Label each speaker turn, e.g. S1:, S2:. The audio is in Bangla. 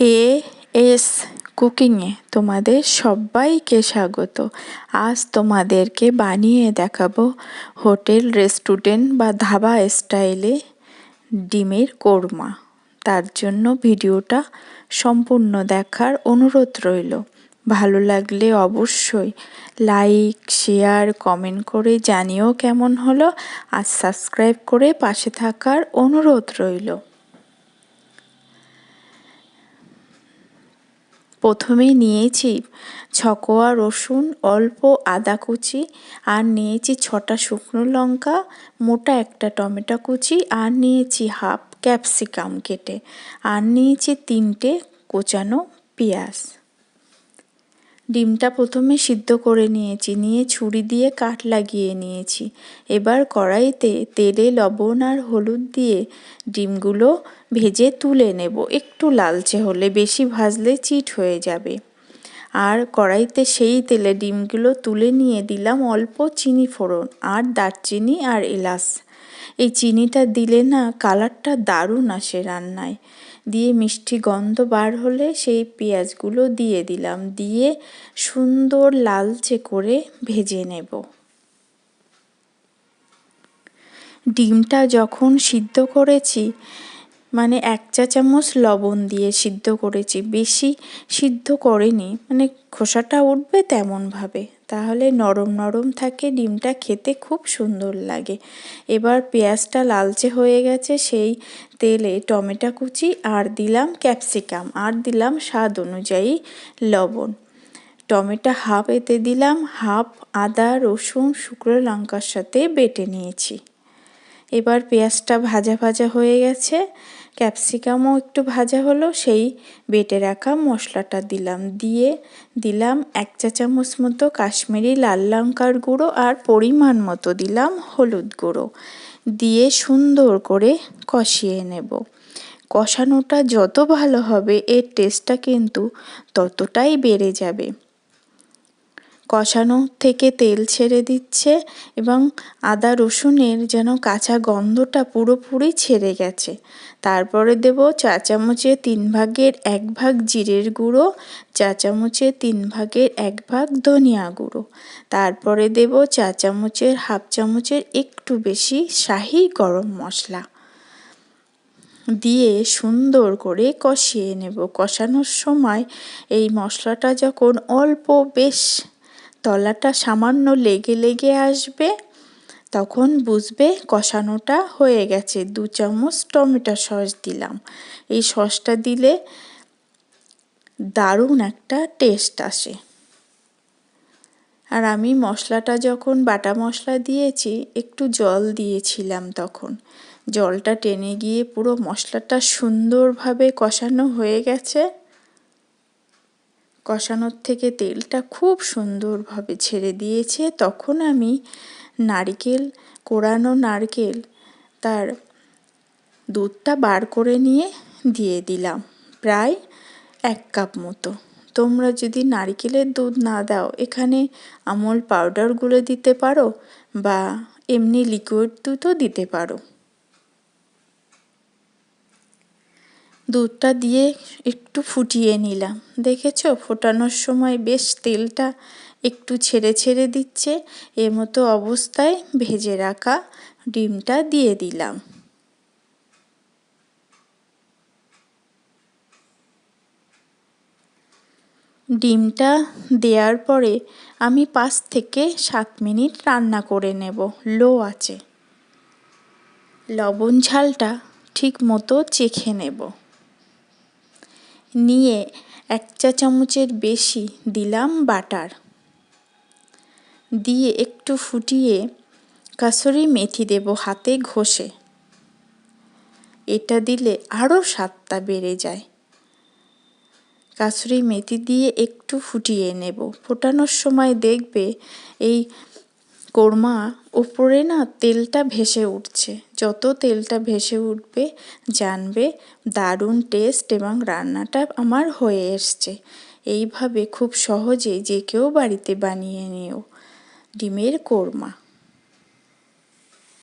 S1: হে এস কুকিংয়ে, তোমাদের সবাইকে স্বাগত। আজ তোমাদেরকে বানিয়ে দেখাবো হোটেল, রেস্টুরেন্ট বা ধাবা স্টাইলে ডিমের কোরমা। তার জন্য ভিডিওটা সম্পূর্ণ দেখার অনুরোধ রইল। ভালো লাগলে অবশ্যই লাইক, শেয়ার, কমেন্ট করে জানিও কেমন হলো আর সাবস্ক্রাইব করে পাশে থাকার অনুরোধ রইল। প্রথমে নিয়েছি ছকোয়া রসুন, অল্প আদা কুচি আর নিয়েছি ছটা শুকনো লঙ্কা, মোটা একটা টমেটো কুচি আর নিয়েছি হাফ ক্যাপসিকাম কেটে। আর নিয়েছি তিনটে কোচানো পেঁয়াজ। ডিমটা প্রথমে সিদ্ধ করে নিয়েছি, নিয়ে ছুরি দিয়ে কাঠ লাগিয়ে নিয়েছি। এবার কড়াইতে তেলে লবণ আর হলুদ দিয়ে ডিমগুলো ভেজে তুলে নেব। একটু লালচে হলে বেশি ভাজলে চিট হয়ে যাবে। আর কড়াইতে সেই তেলে ডিমগুলো তুলে নিয়ে দিলাম অল্প চিনি ফোড়ন আর দারচিনি আর এলাচ। এই চিনিটা দিলে না কালারটা দারুণ আসে রান্নায়। দিয়ে মিষ্টি গন্ধ বার হলে সেই পেঁয়াজগুলো দিয়ে দিলাম। দিয়ে সুন্দর লালচে করে ভেজে নেব। ডিমটা যখন সিদ্ধ করেছি মানে এক চা চামচ লবণ দিয়ে সিদ্ধ করেছি। বেশি সিদ্ধ করেনি মানে খোসাটা উঠবে তেমনভাবে। তাহলে নরম নরম থাকে, ডিমটা খেতে খুব সুন্দর লাগে। এবার পেঁয়াজটা লালচে হয়ে গেছে, সেই তেলে টমেটো কুচি আর দিলাম ক্যাপসিকাম, আর দিলাম স্বাদ অনুযায়ী লবণ। টমেটো হাফ এতে দিলাম, হাফ আদা, রসুন, শুকনো লঙ্কার সাথে বেটে নিয়েছি। এবার পেঁয়াজটা ভাজা ভাজা হয়ে গেছে। ক্যাপসিকামও একটু ভাজা হলো, সেই বেটে রাখা মশলাটা দিলাম। দিয়ে দিলাম এক চা চামচ মতো কাশ্মীরি লাল লঙ্কার গুঁড়ো আর পরিমাণ মতো দিলাম হলুদ গুঁড়ো। দিয়ে সুন্দর করে কষিয়ে নেব। কষানোটা যত ভালো হবে, এর টেস্টটা কিন্তু ততটাই বেড়ে যাবে। কষানো থেকে তেল ছেড়ে দিচ্ছে এবং আদা রসুনের যেন কাঁচা গন্ধটা পুরোপুরি ছেড়ে গেছে। তারপরে দেব চা চামচে তিন ভাগের এক ভাগ জিরের গুঁড়ো, চা চামচে তিন ভাগের এক ভাগ ধনিয়া গুঁড়ো। তারপরে দেব চা চামচের হাফ চামচের একটু বেশি শাহি গরম মশলা। দিয়ে সুন্দর করে কষিয়ে নেব। কষানোর সময় এই মশলাটা যখন অল্প বেশ তলাটা সামান্য লেগে লেগে আসবে, তখন বুঝবে কষানোটা হয়ে গেছে। দু চামচ টমেটো সস দিলাম। এই সসটা দিলে দারুণ একটা টেস্ট আসে। আর আমি মশলাটা যখন বাটা মশলা দিয়েছি, একটু জল দিয়েছিলাম তখন। জলটা টেনে গিয়ে পুরো মশলাটা সুন্দরভাবে কষানো হয়ে গেছে। কষানোর থেকে তেলটা খুব সুন্দরভাবে ছেড়ে দিয়েছে। তখন আমি নারকেল, কোরানো নারকেল তার দুধটা বার করে নিয়ে দিয়ে দিলাম প্রায় এক কাপ মতো। তোমরা যদি নারকেলের দুধ না দাও, এখানে আমল পাউডার পাউডারগুলো দিতে পারো বা এমনি লিকুইড দুধও দিতে পারো। দুধটা দিয়ে একটু ফুটিয়ে নিলাম। দেখেছ? ফোটানোর সময় বেশ তেলটা একটু ছেড়ে ছেড়ে দিচ্ছে। এ মতো অবস্থায় ভেজে রাখা ডিমটা দিয়ে দিলাম। ডিমটা দেওয়ার পরে আমি পাঁচ থেকে সাত মিনিট রান্না করে নেব। লো আছে লবণ ঝালটা ঠিক মতো চেখে নেব। নিয়ে এক চা চামচের বেশি দিলাম বাটার। দিয়ে একটু ফুটিয়ে কাসুরি মেথি দেব হাতে ঘষে। এটা দিলে আরও স্বাদটা বেড়ে যায়। কাসুরি মেথি দিয়ে একটু ফুটিয়ে নেব। ফোটানোর সময় দেখবে এই কোরমা, উপরে না তেলটা ভেসে উঠছে। যত তেলটা ভেসে উঠবে, জানবে দারুণ টেস্ট এবং রান্নাটা আমার হয়ে এসছে। এইভাবে খুব সহজে যে কেউ বাড়িতে বানিয়ে নিও। ডিমের কোরমা।